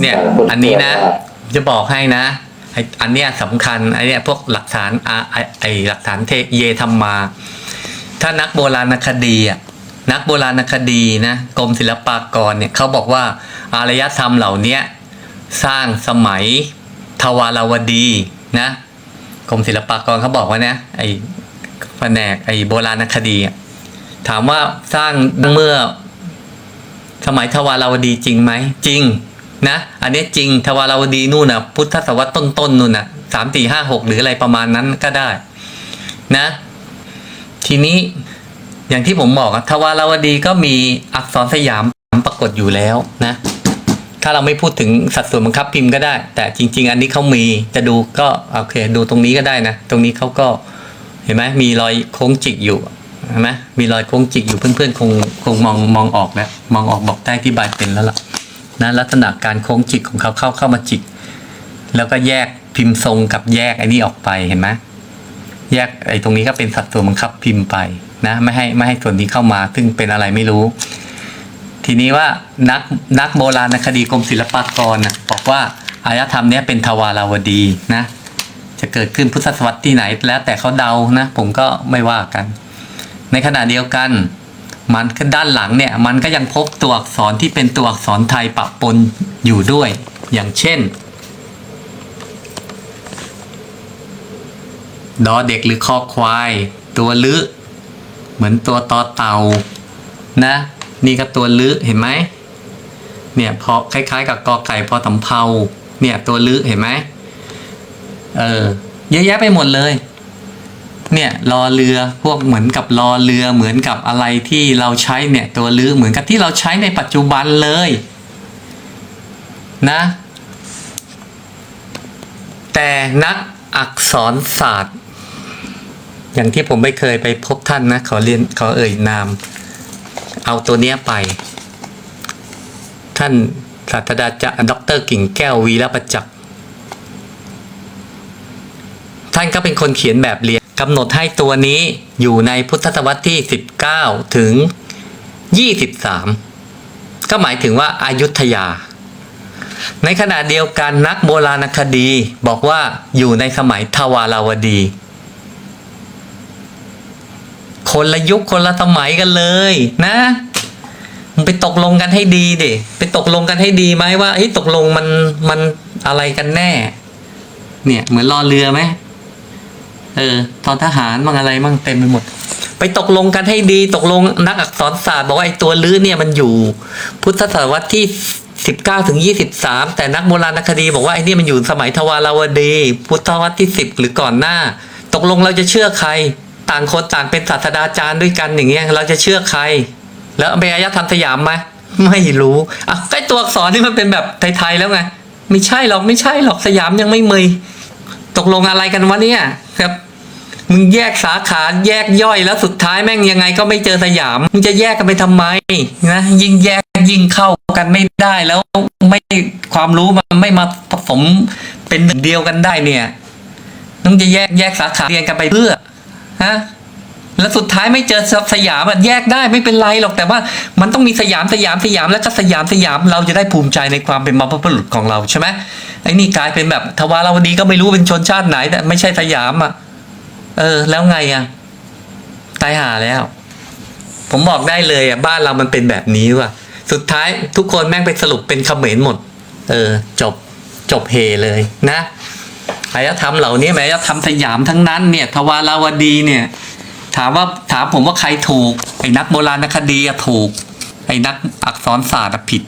เนี่ยอันนี้นะ จะบอกให้นะไออันเนี้ยสำคัญไอเนี้ยพวกหลักฐานอะไอไอหลักฐานเทเยธรรมมา ถ้านักโบราณคดีอะนักโบราณคดีนะกรมศิลปากรเนี่ยเขาบอกว่าอารยธรรมเหล่าเนี้ยสร้างสมัยทวารวดีนะกรมศิลปากรเขาบอกว่านะไอแผนกไอโบราณคดีอะถามว่าสร้างเมื่อสมัยทวารวดีจริงไหมจริง นะ อันนี้จริงทวารวดีนู่นนะพุทธศตวรรษต้นๆนู่นน่ะสามสี่ห้าหกหรืออะไรประมาณนั้นก็ได้ นะ ทีนี้อย่างที่ผมบอกอะทวารวดีก็มีอักษรสยามปรากฏอยู่แล้วนะ ถ้าเราไม่พูดถึงสัดส่วนบังคับพิมพ์ก็ได้ แต่จริง ๆ อันนี้เขามีจะดูก็โอเค ดูตรงนี้ก็ได้นะ ตรงนี้เขาก็เห็นไหมมีรอยโค้งจิกอยู่เห็นไหมมีรอยโค้งจิกอยู่เพื่อนๆคงคงมองมองออกแล้วมองออกบอกได้ที่บายเป็นแล้วล่ะ นะลักษณะการโค้งจิกของเขาเข้าเข้ามาจิก แล้วก็แยกพิมพ์ทรงกับแยกไอ้นี่ออกไปเห็นไหมแยกไอ้ตรงนี้ก็เป็นสัดส่วนบังคับพิมพ์ไปนะไม่ให้ไม่ให้ส่วนนี้เข้ามา ซึ่งเป็นอะไรไม่รู้ ทีนี้ว่านักนักโบราณคดีกรมศิลปากรนะบอกว่าอารยธรรมนี้เป็นทวาราวดีนะ จะเกิดขึ้นพุทธศตวรรษที่ไหน แล้วแต่เขาเดานะ ผมก็ไม่ว่ากัน ในขณะเดียวกัน มันด้านหลังเนี่ยมันก็ยังพบตัวอักษรที่เป็นตัวอักษรไทยปะปนอยู่ด้วย อย่างเช่นดอเด็กหรือคอควาย ตัวลึเหมือนตัวตอเต่านะ นี่ก็ตัวลึเห็นไหมเนี่ยพอคล้ายๆ กับกอไก่พอสำเพาเนี่ยตัวลึเห็นไหมเออเยอะแยะไปหมดเลย เนี่ยรอเรือพวกเหมือนกับรอเรือเหมือนกับอะไรที่เราใช้เนี่ยตัวลือเหมือนกับที่เราใช้ในปัจจุบันเลยนะแต่นักอักษรศาสตร์ อย่างที่ผมไม่เคยไปพบท่านนะขอเรียนขอเอ่ยนาม เอาตัวเนี้ยไป ท่านศาสตราจารย์ดรกิ่งแก้ววีรประจักษ์ท่านก็เป็นคนเขียนแบบเรียน กำหนดให้ตัวนี้อยู่ในพุทธศตวรรษที่ 19 ถึง 23 ก็หมายถึงว่าอายุทยา ในขณะเดียวกันนักโบราณคดีบอกว่าอยู่ในสมัยทวาราวดี คนละยุคคนละสมัยกันเลยนะมันไปตกลงกันให้ดีดิไปตกลงกันให้ดีไหมว่าเฮ้ตกลงมันมันอะไรกันแน่ เนี่ยเหมือนรอเรือไหม เออ ตอนทหารมั่งอะไรมั่งเต็มไปหมด ไปตกลงกันให้ดีตกลงนักอักษรศาสตร์บอกว่าไอ้ตัวลื้อเนี่ยมันอยู่ พุทธศตวรรษที่19ถึง23แต่นักโบราณคดีบอกว่าไอ้นี่มันอยู่สมัยทวาราวดี พุทธศตวรรษที่10หรือก่อนหน้า ตกลงเราจะเชื่อใคร ต่างคนต่างเป็นศาสตราจารย์ด้วยกันอย่างเงี้ยเราจะเชื่อใคร แล้วเบยายะทำสยามไหมไม่รู้อะใกล้ตัวอักษรนี่มันเป็นแบบไทยๆแล้วไงไม่ใช่หรอกไม่ใช่หรอกสยามยังไม่มี ตกลงอะไรกันวะเนี่ยครับมึงแยกสาขาแยกย่อยแล้วสุดท้ายแม่งยังไงก็ไม่เจอสยามมึงจะแยกกันไปทำไมนะยิ่งแยกยิ่งเข้ากันไม่ได้แล้วไม่ความรู้มันไม่มาผสมเป็นหนึ่งเดียวกันได้เนี่ยต้องจะแยกแยกสาขาเรียนกันไปเพื่อฮะ แล้วสุดท้ายไม่เจอสยามอะแยกได้ไม่เป็นไรหรอกแต่ว่ามันต้องมีสยามสยามสยามแล้วก็สยามสยามเราจะได้ภูมิใจในความเป็นมาพรุษของเราใช่ไหมไอ้นี่กลายเป็นแบบทวารวดีก็ไม่รู้เป็นชนชาติไหนแต่ไม่ใช่สยามอะเออ แล้วไงอะตายหาแล้ว ผมบอกได้เลยอะบ้านเรามันเป็นแบบนี้ว่ะ สุดท้ายทุกคนแม่งไปสรุปเป็นเขมรหมด เออ จบจบเฮเลยนะอารยธรรมเหล่านี้แม้จะทำสยามทั้งนั้นเนี่ยทวาราวดีเนี่ย ถามว่าถามผมว่าใครถูก ไอ้นักโบราณคดีอะถูก ไอ้นักอักษรศาสตร์ผิด